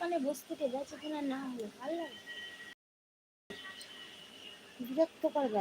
দোকানে বসে থেকে বেচে কেনার না হলে ভালো লাগে। বিরক্ত করবে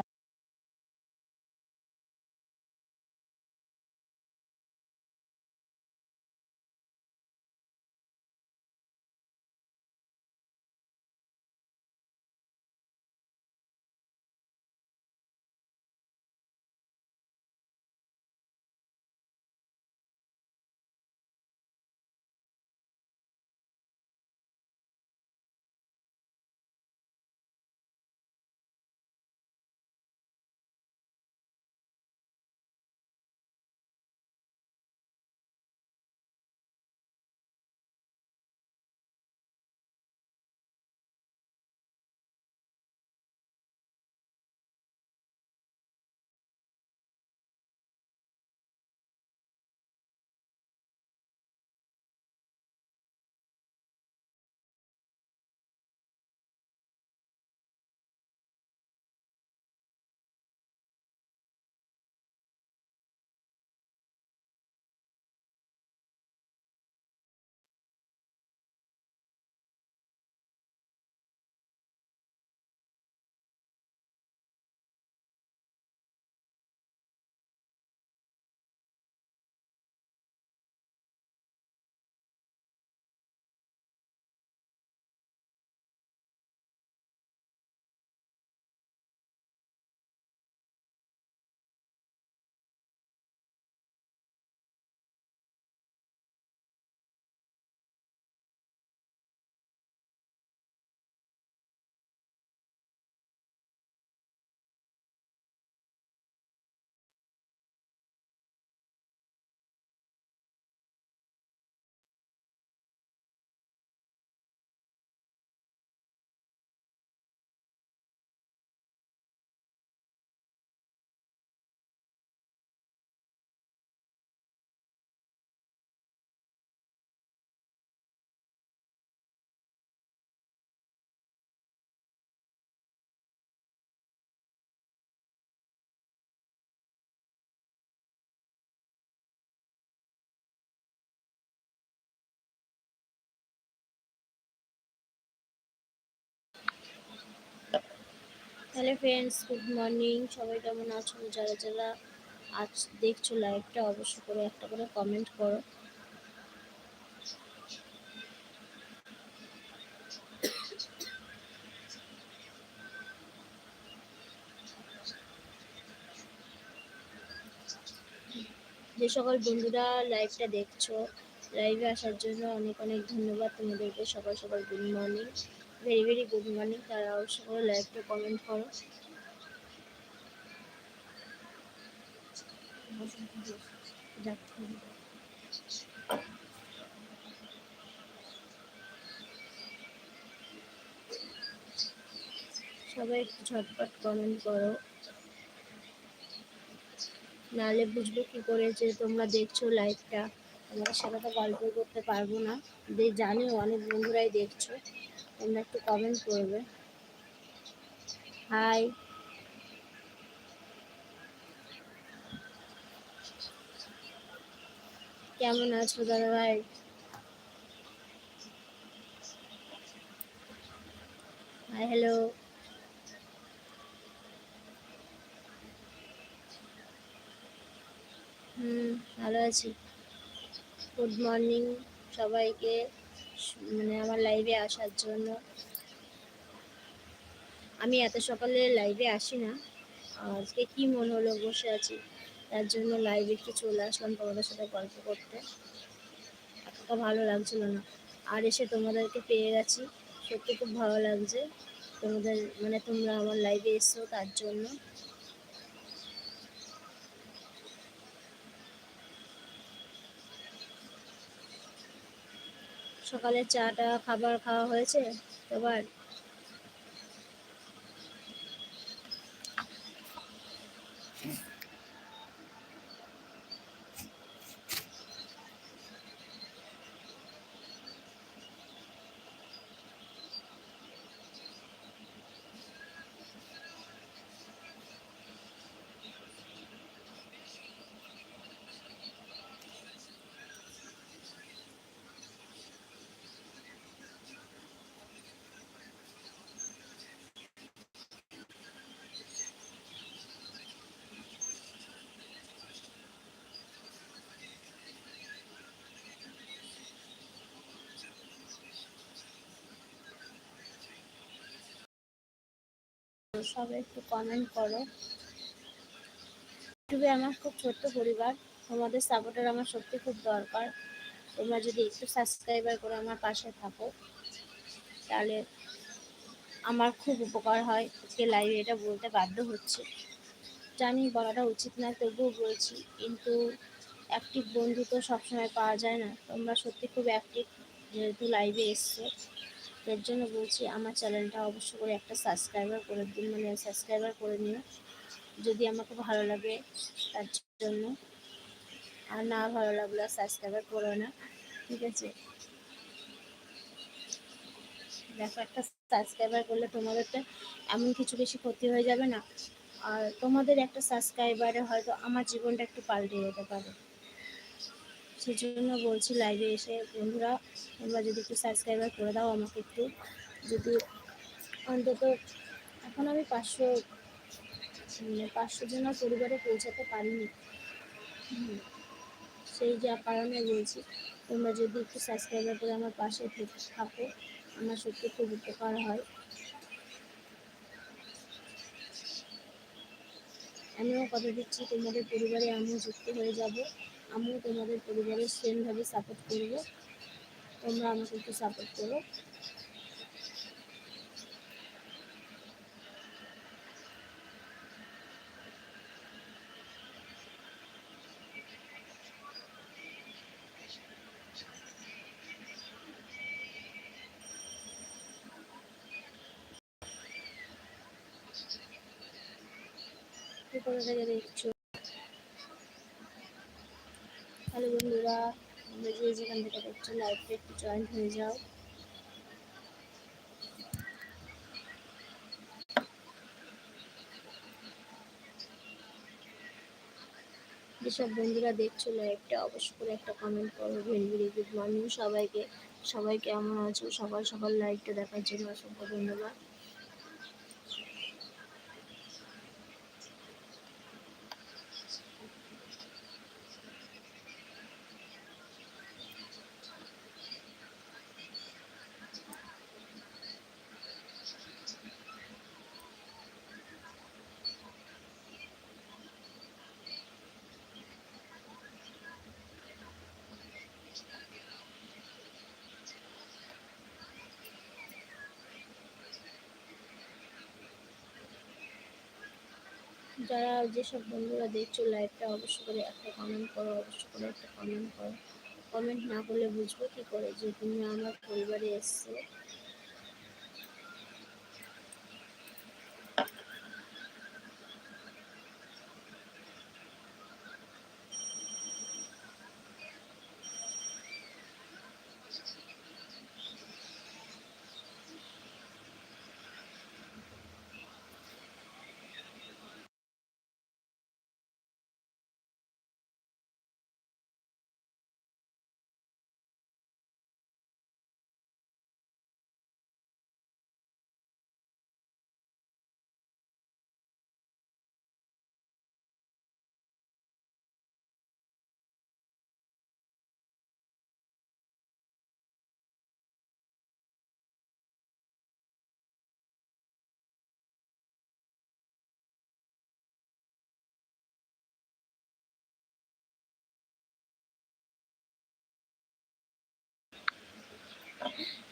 হ্যালো ফ্রেন্ডস গুড মর্নিং সবাই কেমন আছো? যারা যারা আজ দেখছ লাইভটা অবশ্যই করে একটা করে কমেন্ট করো। যে সকল বন্ধুরা লাইভটা দেখছ লাইভে আসার জন্য অনেক অনেক ধন্যবাদ তোমাদেরকে। সকাল সকাল good morning very very good morning তারা অবশ্যই করে লাইভটা কমেন্ট করো সবাই একটু ঝটপট কমেন্ট করো। নাহলে বুঝব কি করে যে তোমরা দেখছ লাইভটা তোমার সাথে তো গল্প করতে পারব না। যে জানিও, অনেক বন্ধুরাই দেখছ। তোমরা একটু কমেন্ট করবে। হাই কেমন আছো দাদা ভাই হাই হ্যালো হুম, ভালো আছি। গুড মর্নিং সবাইকে। মানে আমার লাইভে আসার জন্য। আমি এত সকালে লাইভে আসি না আজকে কি মনে হলো বসে আছি, তার জন্য লাইভে একটু চলে আসলাম তোমাদের সাথে গল্প করতে। এতটা ভালো লাগছিল না। আর এসে তোমাদেরকে পেয়ে গেছি। সত্যি খুব ভালো লাগছে। তোমাদের মানে তোমরা আমার লাইভে এসছো তার জন্য। সকালে চাটা খাবার খাওয়া হয়েছে? তোমার সবাই একটু কমেন্ট করো। ইউটিউবে আমার খুব ছোট্ট পরিবার, তোমাদের সাপোর্টার আমার সত্যি খুব দরকার। তোমরা যদি একটু সাবস্ক্রাইবার করে আমার পাশে থাকো, তাহলে আমার খুব উপকার হয় আজকে লাইভে এটা বলতে বাধ্য হচ্ছে। জানি বলাটা উচিত না তবুও বলছি, কিন্তু অ্যাক্টিভ বন্ধু তো সবসময় পাওয়া যায় না। তোমরা সত্যি খুব অ্যাক্টিভ যেহেতু লাইভে এসছো। এর জন্য বলছি, আমার চ্যানেলটা অবশ্য করে একটা সাবস্ক্রাইবার করে দিন মানে সাবস্ক্রাইবার করে নিও। যদি আমাকে ভালো লাগে তার জন্য। আর না ভালো লাগলে সাবস্ক্রাইবার করো না, ঠিক আছে? দেখো, একটা সাবস্ক্রাইবার করলে তোমাদের তো এমন কিছু বেশি ক্ষতি হয়ে যাবে না। আর তোমাদের একটা সাবস্ক্রাইবারে হয়তো আমার জীবনটা একটু পাল্টে যেতে পারে। সেই জন্য বলছি লাইভে এসে, বন্ধুরা, তোমরা যদি একটু সাবস্ক্রাইবার করে দাও আমাকে একটু। যদি অন্তত এখন আমি পাঁচশো মানে পাঁচশো জনের পরিবারে পৌঁছাতে পারিনি। সেই যা কারণে বলছি, তোমরা যদি একটু সাবস্ক্রাইবার করে আমার পাশে থাকো, আমার সত্যি খুব উপকার হয়। আমিও কথা দিচ্ছি, তোমাদের পরিবারে আমিও যুক্ত হয়ে যাব। আমিও তোমাদের পরিবারের সেমভাবে সাপোর্ট করব। তোমরা আমাকে একটু সাপোর্ট করো। কোথা থেকে দেখছ হ্যালো বন্ধুরা আমরা যে যেখান থেকে দেখছ লাইভটা একটু জয়েন হয়ে যাও। যেসব বন্ধুরা দেখছ লাইভটা অবশ্যই করে একটা কমেন্ট করো ভেরি ভেরি গুড মর্নিং সবাইকে সবাই কেমন আছো সকাল সকাল লাইভটা দেখার জন্য অসংখ্য ধন্যবাদ। যারা যেসব বন্ধুরা দেখছ লাইভটা অবশ্য করে একটা কমেন্ট করো অবশ্য করে একটা কমেন্ট করো। কমেন্ট না করলে বুঝব কী করে যে তুমি আমার পরিবারে এসছো।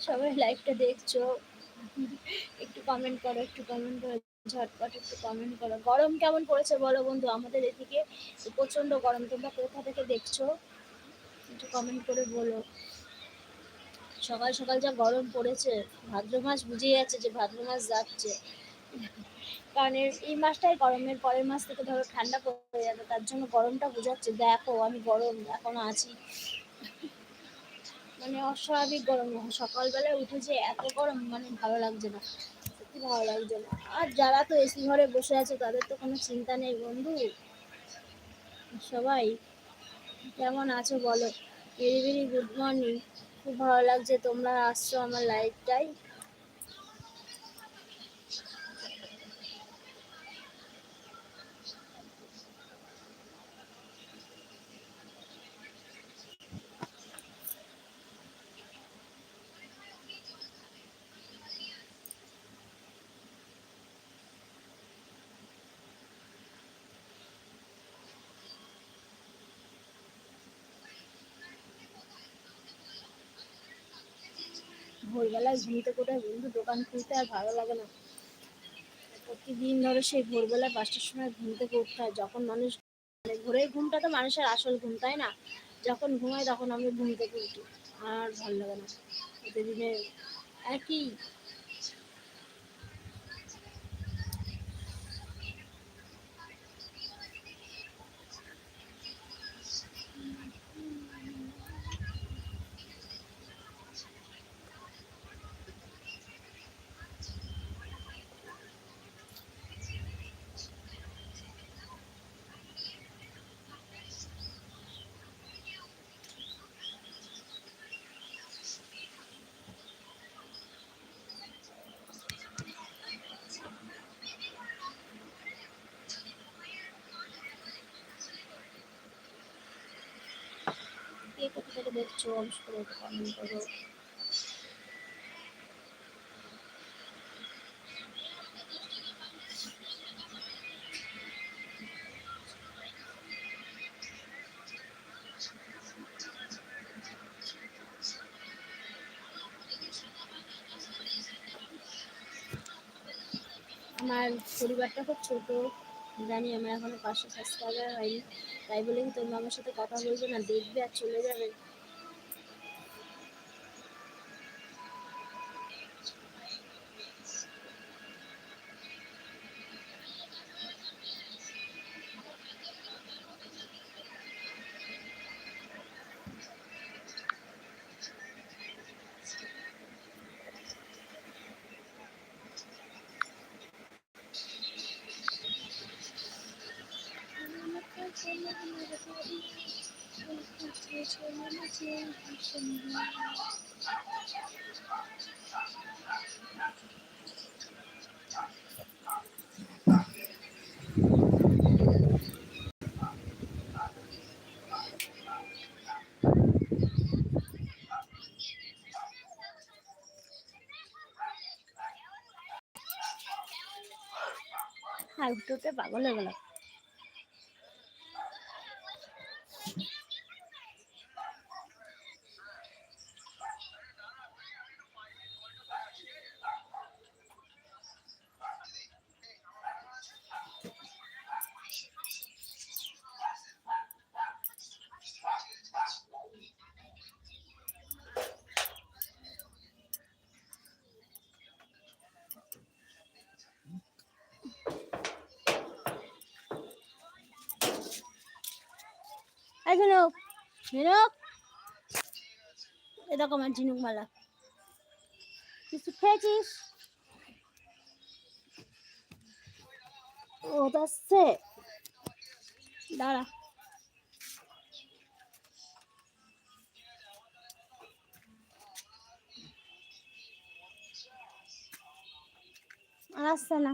সবাই লাইভটা দেখছ। একটু কমেন্ট করো, একটু কমেন্ট করো, ঝটপট একটু কমেন্ট করো। গরম কেমন পড়েছে বলো বন্ধু? আমাদের এদিকে প্রচণ্ড গরম। তোমরা কোথা থেকে দেখছ? একটু কমেন্ট করে বলো। সকাল সকাল যা গরম পড়েছে, ভাদ্র মাস বুঝে যাচ্ছে যে ভাদ্র মাস যাচ্ছে। কারণ এই মাসটাই গরমের পরের মাস থেকে ধরো ঠান্ডা পড়ে যাবে, তার জন্য গরমটা বোঝাচ্ছে। দেখো, আমি গরম, এখনও আছি। মানে অস্বাভাবিক গরম সকালবেলায় উঠে যে এত গরম মানে ভালো লাগছে না। সত্যি ভালো লাগছে না। আর যারা তো এসি ঘরে বসে আছে, তাদের তো কোনো চিন্তা নেই বন্ধু। সবাই কেমন আছো বলো? ভেরি ভেরি গুড মর্নিং খুব ভালো লাগছে তোমরা আসছো আমার লাইফটাই ভোরবেলায় ঘুম থেকে কোথায় বন্ধু দোকান খুলতে আর ভালো লাগে না। প্রতিদিন ধরো সেই ভোরবেলায় পাঁচটার সময় ঘুম থেকে উঠতে হয়। যখন মানুষ মানে ভোরের ঘুমটা তো মানুষের আসল ঘুম, তাই না? যখন ঘুমায় তখন আমি ঘুম থেকে উঠি। আর ভালো লাগে না। প্রতিদিনের একই কোথা থেকে দেখছ অবশ্যই করে কমেন্ট করো। আমার পরিবারটা খুব ছোট। জানি, আমার এখনও পাঁচশো সাবস্ক্রাইবার হয়নি। তাই বলে কি তোমরা আমার সাথে কথা বলবে না, দেখবে আর চলে যাবে। আর উঠতে উঠতে পাগল হয়ে গেলাম এই ঝিনুক ঝিনুক এরকম আমার ঝিনুক মালা। কিছু খেয়েছিস? তো আসছে দাঁড়া। আর আসছে না।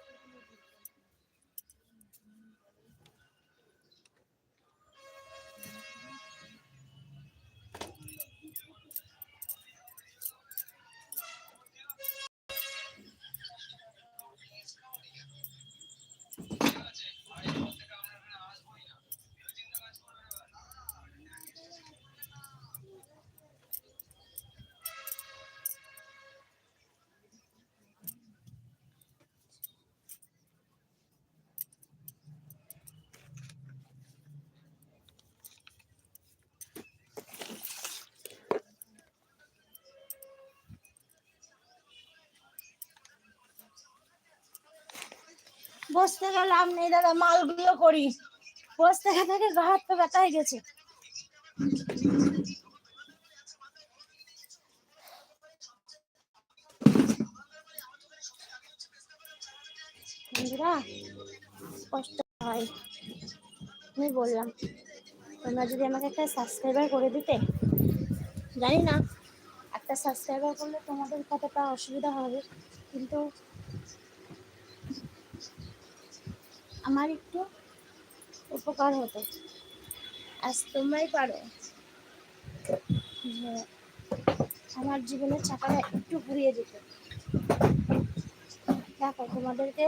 বসতে গেলাম নেই দাদা মালগুলো করি বস থেকে থেকে গা হাত পা ব্যথা হয়ে গেছে। কষ্ট হয়। আমি বললাম, তোমরা যদি আমাকে একটা সাবস্ক্রাইবার করে দিতে, জানি না, একটা সাবস্ক্রাইবার করলে তোমাদের কতটা অসুবিধা হবে, কিন্তু আমার একটু উপকার হতো। আজ তোমরাই পারো। যে আমার জীবনের চাকাটা একটু ঘুরিয়ে দিতে। দেখো, তোমাদেরকে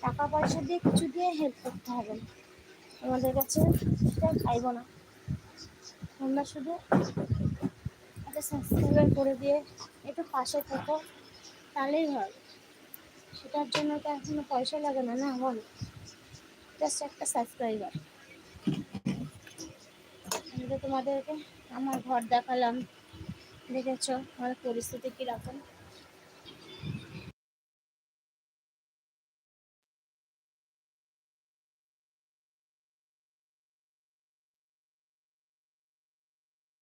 টাকা পয়সা দিয়ে কিছু দিয়ে হেল্প করতে হবে। তোমাদের কাছে চাইব না। তোমরা শুধু একটা সাবস্ক্রাইবার করে দিয়ে একটু পাশে থাকো, তাহলেই হয় সেটার জন্য তো এখনও পয়সা লাগে না না বল? জাস্ট একটা সাবস্ক্রাইবার আমি তো তোমাদেরকে আমার ঘর দেখালাম। দেখেছ আমার পরিস্থিতি কীরকম?